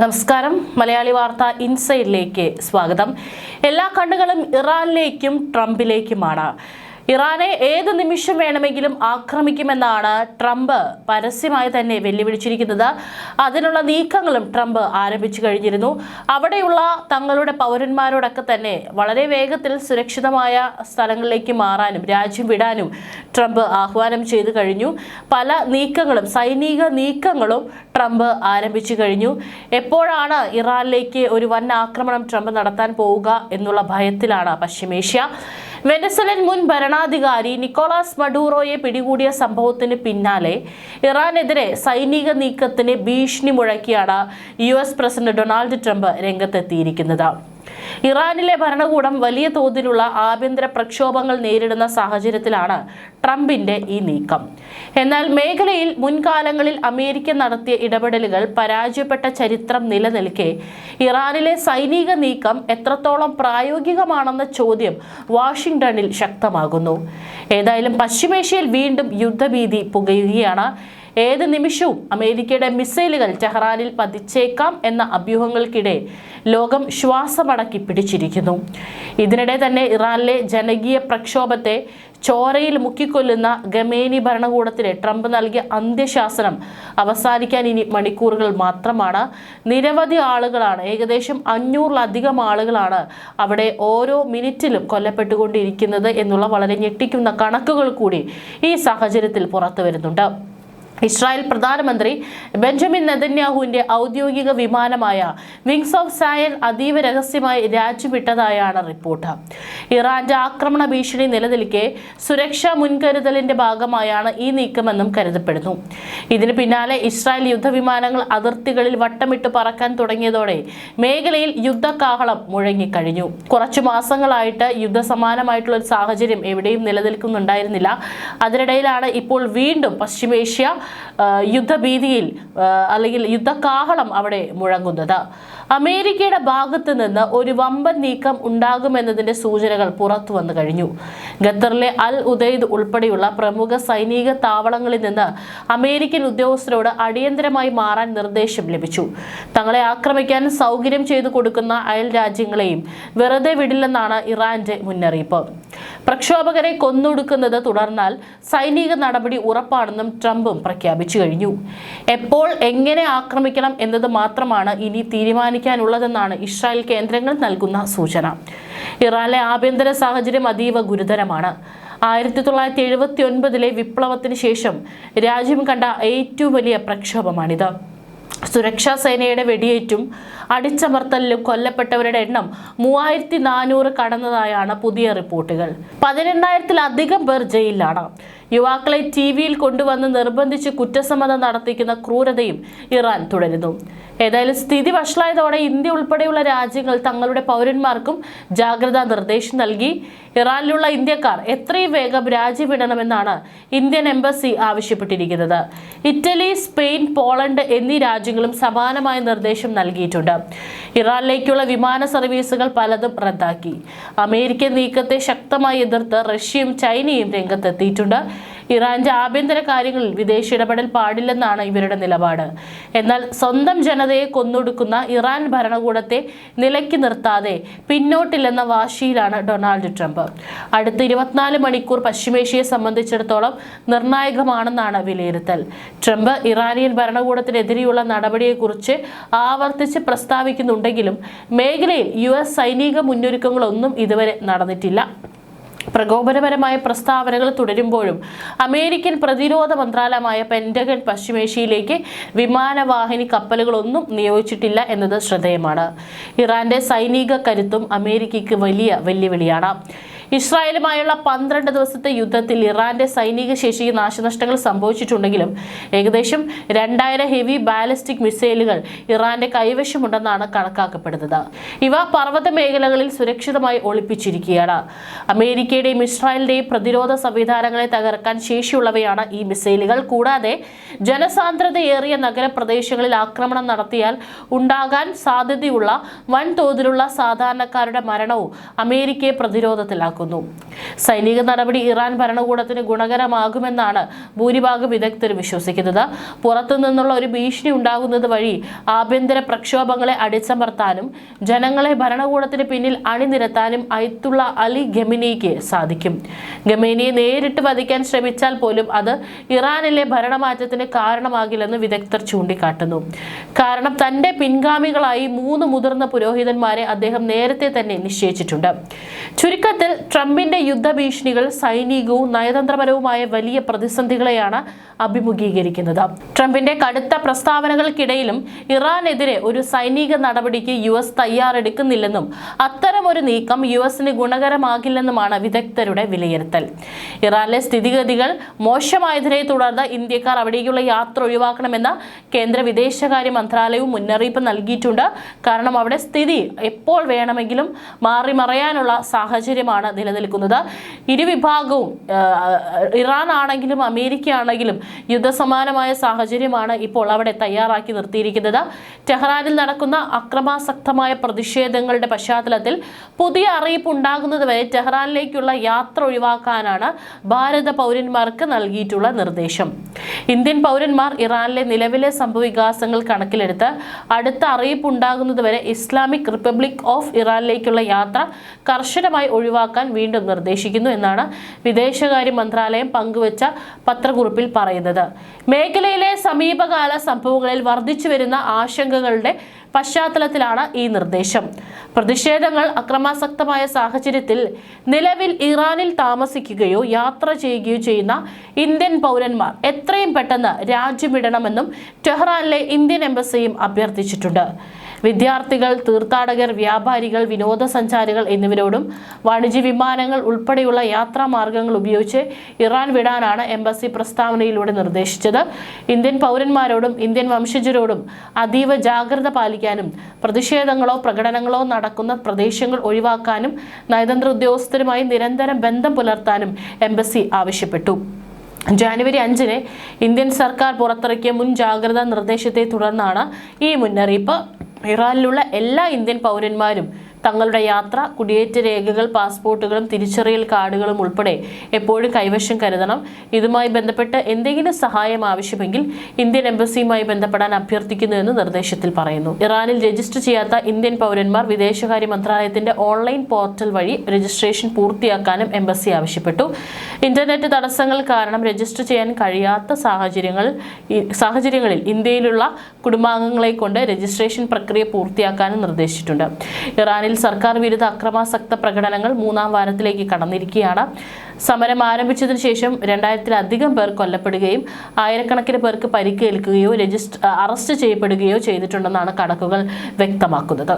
നമസ്കാരം. മലയാളി വാർത്ത ഇൻസൈഡിലേക്ക് സ്വാഗതം. എല്ലാ കണ്ണുകളും ഇറാനിലേക്കും ട്രംപിലേക്കുമാണ്. ഇറാനെ ഏത് നിമിഷം വേണമെങ്കിലും ആക്രമിക്കുമെന്നാണ് ട്രംപ് പരസ്യമായി തന്നെ വെല്ലുവിളിച്ചിരിക്കുന്നത്. അതിനുള്ള നീക്കങ്ങളും ട്രംപ് ആരംഭിച്ചു കഴിഞ്ഞിരുന്നു. അവിടെയുള്ള തങ്ങളുടെ പൗരന്മാരോടൊക്കെ തന്നെ വളരെ വേഗത്തിൽ സുരക്ഷിതമായ സ്ഥലങ്ങളിലേക്ക് മാറാനും രാജ്യം വിടാനും ട്രംപ് ആഹ്വാനം ചെയ്തു കഴിഞ്ഞു. പല നീക്കങ്ങളും സൈനിക നീക്കങ്ങളും ട്രംപ് ആരംഭിച്ചു കഴിഞ്ഞു. എപ്പോഴാണ് ഇറാനിലേക്ക് ഒരു വൻ ആക്രമണം ട്രംപ് നടത്താൻ പോവുക എന്നുള്ള ഭയത്തിലാണ് പശ്ചിമേഷ്യ. വെനസലൻ മുൻ ഭരണാധികാരി നിക്കോളാസ് മഡൂറോയെ പിടികൂടിയ സംഭവത്തിന് പിന്നാലെ ഇറാനെതിരെ സൈനിക നീക്കത്തിന് ഭീഷണി മുഴക്കിയാണ് U S president Donald Trump രംഗത്തെത്തിയിരിക്കുന്നത്. ഇറാനിലെ ഭരണകൂടം വലിയ തോതിലുള്ള ആഭ്യന്തര പ്രക്ഷോഭങ്ങൾ നേരിടുന്ന സാഹചര്യത്തിലാണ് ട്രംപിന്റെ ഈ നീക്കം. എന്നാൽ മേഖലയിൽ മുൻകാലങ്ങളിൽ അമേരിക്ക നടത്തിയ ഇടപെടലുകൾ പരാജയപ്പെട്ട ചരിത്രം നിലനിൽക്കെ ഇറാനിലെ സൈനിക നീക്കം എത്രത്തോളം പ്രായോഗികമാണെന്ന ചോദ്യം വാഷിംഗ്ടണിൽ ശക്തമാകുന്നു. ഏതായാലും പശ്ചിമേഷ്യയിൽ വീണ്ടും യുദ്ധഭീതി പുകയുകയാണ്. ഏത് നിമിഷവും അമേരിക്കയുടെ മിസൈലുകൾ ടെഹ്റാനിൽ പതിച്ചേക്കാം എന്ന അഭ്യൂഹങ്ങൾക്കിടെ ലോകം ശ്വാസമടക്കി പിടിച്ചിരിക്കുന്നു. ഇതിനിടെ തന്നെ ഇറാനിലെ ജനകീയ പ്രക്ഷോഭത്തെ ചോരയിൽ മുക്കിക്കൊല്ലുന്ന ഗമേനി ഭരണകൂടത്തിന് ട്രംപ് നൽകിയ അന്ത്യശാസനം അവസാനിക്കാൻ ഇനി മണിക്കൂറുകൾ മാത്രമാണ്. നിരവധി ആളുകളാണ് ഏകദേശം അഞ്ഞൂറിലധികം ആളുകളാണ് അവിടെ ഓരോ മിനിറ്റിലും കൊല്ലപ്പെട്ടുകൊണ്ടിരിക്കുന്നത് എന്നുള്ള വളരെ ഞെട്ടിക്കുന്ന കണക്കുകൾ കൂടി ഈ സാഹചര്യത്തിൽ പുറത്തു വരുന്നുണ്ട് ഇസ്രായേൽ പ്രധാനമന്ത്രി ബെഞ്ചമിൻ നെതന്യാഹുവിന്റെ ഔദ്യോഗിക വിമാനമായ വിങ്സ് ഓഫ് സായൽ അതീവ രഹസ്യമായി രാജ്യവിട്ടതായാണ് റിപ്പോർട്ട്. ഇറാന്റെ ആക്രമണ ഭീഷണി നിലനിൽക്കെ സുരക്ഷാ മുൻകരുതലിന്റെ ഭാഗമായാണ് ഈ നീക്കമെന്നും കരുതപ്പെടുന്നു. ഇതിന് പിന്നാലെ ഇസ്രായേൽ യുദ്ധവിമാനങ്ങൾ അതിർത്തികളിൽ വട്ടമിട്ട് പറക്കാൻ തുടങ്ങിയതോടെ മേഖലയിൽ യുദ്ധകാഹളം മുഴങ്ങിക്കഴിഞ്ഞു. കുറച്ചു മാസങ്ങളായിട്ട് യുദ്ധസമാനമായിട്ടുള്ള ഒരു സാഹചര്യം എവിടെയും നിലനിൽക്കുന്നുണ്ടായിരുന്നില്ല. അതിനിടയിലാണ് ഇപ്പോൾ വീണ്ടും പശ്ചിമേഷ്യ യുദ്ധഭീതിയിൽ അല്ലെങ്കിൽ യുദ്ധകാഹളം അവിടെ മുഴങ്ങുന്നത്. അമേരിക്കയുടെ ഭാഗത്ത് നിന്ന് ഒരു വമ്പൻ നീക്കം ഉണ്ടാകുമെന്നതിന്റെ സൂചനകൾ പുറത്തു വന്നു കഴിഞ്ഞു. ഖത്തറിലെ അൽ ഉദൈദ് ഉൾപ്പെടെയുള്ള പ്രമുഖ സൈനിക താവളങ്ങളിൽ നിന്ന് അമേരിക്കൻ ഉദ്യോഗസ്ഥരോട് അടിയന്തരമായി മാറാൻ നിർദ്ദേശം ലഭിച്ചു. തങ്ങളെ ആക്രമിക്കാൻ സൗകര്യം ചെയ്തു കൊടുക്കുന്ന അയൽ രാജ്യങ്ങളെയും വെറുതെ വിടില്ലെന്നാണ് ഇറാന്റെ മുന്നറിയിപ്പ്. പ്രക്ഷോഭകരെ കൊന്നൊടുക്കുന്നത് തുടർന്നാൽ സൈനിക നടപടി ഉറപ്പാണെന്നും ട്രംപും പ്രഖ്യാപിച്ചു കഴിഞ്ഞു. എപ്പോൾ എങ്ങനെ ആക്രമിക്കണം എന്നത് മാത്രമാണ് ഇനി തീരുമാനിക്കാനുള്ളതെന്നാണ് ഇസ്രായേൽ കേന്ദ്രങ്ങൾ നൽകുന്ന സൂചന. ഇറാനിലെ ആഭ്യന്തര സാഹചര്യം അതീവ ഗുരുതരമാണ്. ആയിരത്തി തൊള്ളായിരത്തി എഴുപത്തി ഒൻപതിലെ വിപ്ലവത്തിന് ശേഷം രാജ്യം കണ്ട ഏറ്റവും വലിയ പ്രക്ഷോഭമാണിത്. സുരക്ഷാ സേനയുടെ വെടിയേറ്റും അടിച്ചമർത്തലിലും കൊല്ലപ്പെട്ടവരുടെ എണ്ണം മൂവായിരത്തി നാനൂറ് കടന്നതായാണ് പുതിയ റിപ്പോർട്ടുകൾ. പതിനെണ്ണായിരത്തിലധികം പേർ ജയിലിലാണ്. യുവാക്കളെ ടി വിയിൽ കൊണ്ടുവന്ന് നിർബന്ധിച്ച് കുറ്റസമ്മതം നടത്തിക്കുന്ന ക്രൂരതയും ഇറാൻ തുടരുന്നു. ഏതായാലും സ്ഥിതി വഷളായതോടെ ഇന്ത്യ ഉൾപ്പെടെയുള്ള രാജ്യങ്ങൾ തങ്ങളുടെ പൗരന്മാർക്കും ജാഗ്രതാ നിർദ്ദേശം നൽകി. ഇറാനിലുള്ള ഇന്ത്യക്കാർ എത്രയും വേഗം രാജ്യവിടണമെന്നാണ് ഇന്ത്യൻ എംബസി ആവശ്യപ്പെട്ടിരിക്കുന്നത്. ഇറ്റലി സ്പെയിൻ പോളണ്ട് എന്നീ രാജ്യങ്ങളും സമാനമായ നിർദ്ദേശം നൽകിയിട്ടുണ്ട്. ഇറാനിലേക്കുള്ള വിമാന സർവീസുകൾ പലതും റദ്ദാക്കി. അമേരിക്കൻ നീക്കത്തെ ശക്തമായി എതിർത്ത് റഷ്യയും ചൈനയും രംഗത്തെത്തിയിട്ടുണ്ട്. ഇറാന്റെ ആഭ്യന്തര കാര്യങ്ങളിൽ വിദേശ ഇടപെടൽ പാടില്ലെന്നാണ് ഇവരുടെ നിലപാട്. എന്നാൽ സ്വന്തം ജനതയെ കൊന്നൊടുക്കുന്ന ഇറാൻ ഭരണകൂടത്തെ നിലയ്ക്ക് നിർത്താതെ പിന്നോട്ടില്ലെന്ന വാശിയിലാണ് ഡൊണാൾഡ് ട്രംപ്. അടുത്ത ഇരുപത്തിനാല് മണിക്കൂർ പശ്ചിമേഷ്യയെ സംബന്ധിച്ചിടത്തോളം നിർണായകമാണെന്നാണ് വിലയിരുത്തൽ. ട്രംപ് ഇറാനിയൻ ഭരണകൂടത്തിനെതിരെയുള്ള നടപടിയെക്കുറിച്ച് ആവർത്തിച്ച് പ്രസ്താവിക്കുന്നുണ്ടെങ്കിലും മേഖലയിൽ യു എസ് സൈനിക മുന്നൊരുക്കങ്ങളൊന്നും ഇതുവരെ നടന്നിട്ടില്ല. പ്രകോപനപരമായ പ്രസ്താവനകൾ തുടരുമ്പോഴും അമേരിക്കൻ പ്രതിരോധ മന്ത്രാലയമായ പെന്റഗൺ പശ്ചിമേഷ്യയിലേക്ക് വിമാനവാഹിനി കപ്പലുകളൊന്നും നിയോഗിച്ചിട്ടില്ല എന്നത് ശ്രദ്ധേയമാണ്. ഇറാന്റെ സൈനിക കരുത്തും അമേരിക്കയ്ക്ക് വലിയ വെല്ലുവിളിയാണ്. ഇസ്രായേലുമായുള്ള പന്ത്രണ്ട് ദിവസത്തെ യുദ്ധത്തിൽ ഇറാന്റെ സൈനിക ശേഷിക്ക് നാശനഷ്ടങ്ങൾ സംഭവിച്ചിട്ടുണ്ടെങ്കിലും ഏകദേശം രണ്ടായിരം ഹെവി ബാലിസ്റ്റിക് മിസൈലുകൾ ഇറാന്റെ കൈവശമുണ്ടെന്നാണ് കണക്കാക്കപ്പെടുന്നത്. ഇവ പർവത മേഖലകളിൽ സുരക്ഷിതമായി ഒളിപ്പിച്ചിരിക്കുകയാണ്. അമേരിക്കയുടെയും ഇസ്രായേലിന്റെയും പ്രതിരോധ സംവിധാനങ്ങളെ തകർക്കാൻ ശേഷിയുള്ളവയാണ് ഈ മിസൈലുകൾ. കൂടാതെ ജനസാന്ദ്രതയേറിയ നഗരപ്രദേശങ്ങളിൽ ആക്രമണം നടത്തിയാൽ ഉണ്ടാകാൻ സാധ്യതയുള്ള വൻതോതിലുള്ള സാധാരണക്കാരുടെ മരണവും അമേരിക്കയെ പ്രതിരോധത്തിലാക്കും. നടക്കുന്നു. സൈനിക നടപടി ഇറാൻ ഭരണകൂടത്തിന് ഗുണകരമാകുമെന്നാണ് ഭൂരിഭാഗം വിദഗ്ധർ വിശ്വസിക്കുന്നത്. പുറത്തു നിന്നുള്ള ഒരു ഭീഷണി ഉണ്ടാകുന്നത് വഴി ആഭ്യന്തര പ്രക്ഷോഭങ്ങളെ അടിച്ചമർത്താനും ജനങ്ങളെ ഭരണകൂടത്തിന് പിന്നിൽ അണിനിരത്താനും അയത്തുള്ള അലി ഗമിനിക്ക് സാധിക്കും. ഗമേനിയെ നേരിട്ട് വധിക്കാൻ ശ്രമിച്ചാൽ പോലും അത് ഇറാനിലെ ഭരണമാറ്റത്തിന് കാരണമാകില്ലെന്ന് വിദഗ്ധർ ചൂണ്ടിക്കാട്ടുന്നു. കാരണം തന്റെ പിൻഗാമികളായി മൂന്ന് മുതിർന്ന പുരോഹിതന്മാരെ അദ്ദേഹം നേരത്തെ തന്നെ നിശ്ചയിച്ചിട്ടുണ്ട്. ചുരുക്കത്തിൽ ട്രംപിന്റെ യുദ്ധഭീഷണികൾ സൈനികവും നയതന്ത്രപരവുമായ വലിയ പ്രതിസന്ധികളെയാണ് അഭിമുഖീകരിക്കുന്നത്. ട്രംപിന്റെ കടുത്ത പ്രസ്താവനകൾക്കിടയിലും ഇറാനെതിരെ ഒരു സൈനിക നടപടിക്ക് യു എസ് തയ്യാറെടുക്കുന്നില്ലെന്നും ഒരു നീക്കം യു എസിന് ഗുണകരമാകില്ലെന്നുമാണ് വിദഗ്ധരുടെ വിലയിരുത്തൽ. ഇറാനിലെ സ്ഥിതിഗതികൾ മോശമായതിനെ തുടർന്ന് ഇന്ത്യക്കാർ അവിടേക്കുള്ള യാത്ര ഒഴിവാക്കണമെന്ന് കേന്ദ്ര വിദേശകാര്യ മന്ത്രാലയവും മുന്നറിയിപ്പ് നൽകിയിട്ടുണ്ട്. കാരണം അവിടെ സ്ഥിതി എപ്പോൾ വേണമെങ്കിലും മാറിമറയാനുള്ള സാഹചര്യമാണ് നിലനിൽക്കുന്നത്. ഇരുവിഭാഗവും ഇറാൻ ആണെങ്കിലും അമേരിക്ക ആണെങ്കിലും യുദ്ധസമാനമായ സാഹചര്യമാണ് ഇപ്പോൾ അവിടെ തയ്യാറാക്കി നിർത്തിയിരിക്കുന്നത്. ടെഹ്റാനിൽ നടക്കുന്ന അക്രമാസക്തമായ പ്രതിഷേധങ്ങളുടെ പശ്ചാത്തലത്തിൽ പുതിയ അറിയിപ്പ് ഉണ്ടാകുന്നത് വരെ ടെഹ്റാനിലേക്കുള്ള യാത്ര ഒഴിവാക്കാനാണ് ഭാരത പൗരന്മാർക്ക് നൽകിയിട്ടുള്ള നിർദ്ദേശം. ഇന്ത്യൻ പൗരന്മാർ ഇറാനിലെ നിലവിലെ സംഭവവികാസങ്ങൾ കണക്കിലെടുത്ത് അടുത്ത അറിയിപ്പ് ഉണ്ടാകുന്നതുവരെ ഇസ്ലാമിക് റിപ്പബ്ലിക് ഓഫ് ഇറാനിലേക്കുള്ള യാത്ര കർശനമായി ഒഴിവാക്കാൻ വീണ്ടും നിർദ്ദേശിക്കുന്നു എന്നാണ് വിദേശകാര്യ മന്ത്രാലയം പങ്കുവച്ച പത്രക്കുറിപ്പിൽ പറയുന്നത്. മേഖലയിലെ സമീപകാല സംഭവങ്ങളിൽ വർദ്ധിച്ചു വരുന്ന ആശങ്കകളുടെ പശ്ചാത്തലത്തിലാണ് ഈ നിർദ്ദേശം. പ്രതിഷേധങ്ങൾ അക്രമാസക്തമായ സാഹചര്യത്തിൽ നിലവിൽ ഇറാനിൽ താമസിക്കുകയോ യാത്ര ചെയ്യുകയോ ചെയ്യുന്ന ഇന്ത്യൻ പൗരന്മാർ എത്രയും പെട്ടെന്ന് രാജ്യമിടണമെന്നും ടെഹ്റാനിലെ ഇന്ത്യൻ എംബസിയും അഭ്യർത്ഥിച്ചിട്ടുണ്ട്. വിദ്യാർത്ഥികൾ തീർത്ഥാടകർ വ്യാപാരികൾ വിനോദസഞ്ചാരികൾ എന്നിവരോടും വാണിജ്യ വിമാനങ്ങൾ ഉൾപ്പെടെയുള്ള യാത്രാ മാർഗങ്ങൾ ഉപയോഗിച്ച് ഇറാൻ വിടാനാണ് എംബസി പ്രസ്താവനയിലൂടെ നിർദ്ദേശിച്ചത്. ഇന്ത്യൻ പൗരന്മാരോടും ഇന്ത്യൻ വംശജരോടും അതീവ ജാഗ്രത പാലിക്കാനും പ്രതിഷേധങ്ങളോ പ്രകടനങ്ങളോ നടക്കുന്ന പ്രദേശങ്ങൾ ഒഴിവാക്കാനും നയതന്ത്ര ഉദ്യോഗസ്ഥരുമായി നിരന്തരം ബന്ധം പുലർത്താനും എംബസി ആവശ്യപ്പെട്ടു. ജാനുവരി അഞ്ചിന് ഇന്ത്യൻ സർക്കാർ പുറത്തിറക്കിയ മുൻ ജാഗ്രതാ നിർദ്ദേശത്തെ തുടർന്നാണ് ഈ മുന്നറിയിപ്പ്. ഇറാനിലുള്ള എല്ലാ ഇന്ത്യൻ പൗരന്മാരും തങ്ങളുടെ യാത്ര കുടിയേറ്റ രേഖകൾ പാസ്പോർട്ടുകളും തിരിച്ചറിയൽ കാർഡുകളും ഉൾപ്പെടെ എപ്പോഴും കൈവശം കരുതണം. ഇതുമായി ബന്ധപ്പെട്ട് എന്തെങ്കിലും സഹായം ആവശ്യമെങ്കിൽ ഇന്ത്യൻ എംബസിയുമായി ബന്ധപ്പെടാൻ അഭ്യർത്ഥിക്കുന്നുവെന്ന് നിർദ്ദേശത്തിൽ പറയുന്നു. ഇറാനിൽ രജിസ്റ്റർ ചെയ്യാത്ത ഇന്ത്യൻ പൗരന്മാർ വിദേശകാര്യ മന്ത്രാലയത്തിന്റെ ഓൺലൈൻ പോർട്ടൽ വഴി രജിസ്ട്രേഷൻ പൂർത്തിയാക്കാനും എംബസി ആവശ്യപ്പെട്ടു. ഇന്റർനെറ്റ് തടസ്സങ്ങൾ കാരണം രജിസ്റ്റർ ചെയ്യാൻ കഴിയാത്ത സാഹചര്യങ്ങൾ സാഹചര്യങ്ങളിൽ ഇന്ത്യയിലുള്ള കുടുംബാംഗങ്ങളെ കൊണ്ട് രജിസ്ട്രേഷൻ പ്രക്രിയ പൂർത്തിയാക്കാനും നിർദ്ദേശിച്ചിട്ടുണ്ട്. ഇറാനിൽ സർക്കാർ വിരുദ്ധ അക്രമാസക്ത പ്രകടനങ്ങൾ മൂന്നാം വാരത്തിലേക്ക് കടന്നിരിക്കുകയാണ്. സമരം ആരംഭിച്ചതിന് ശേഷം രണ്ടായിരത്തിലധികം പേർ കൊല്ലപ്പെടുകയും ആയിരക്കണക്കിന് പേർക്ക് പരിക്കേൽക്കുകയോ രജിസ്റ്റർ അറസ്റ്റ് ചെയ്യപ്പെടുകയോ ചെയ്തിട്ടുണ്ടെന്നാണ് കണക്കുകൾ വ്യക്തമാക്കുന്നത്.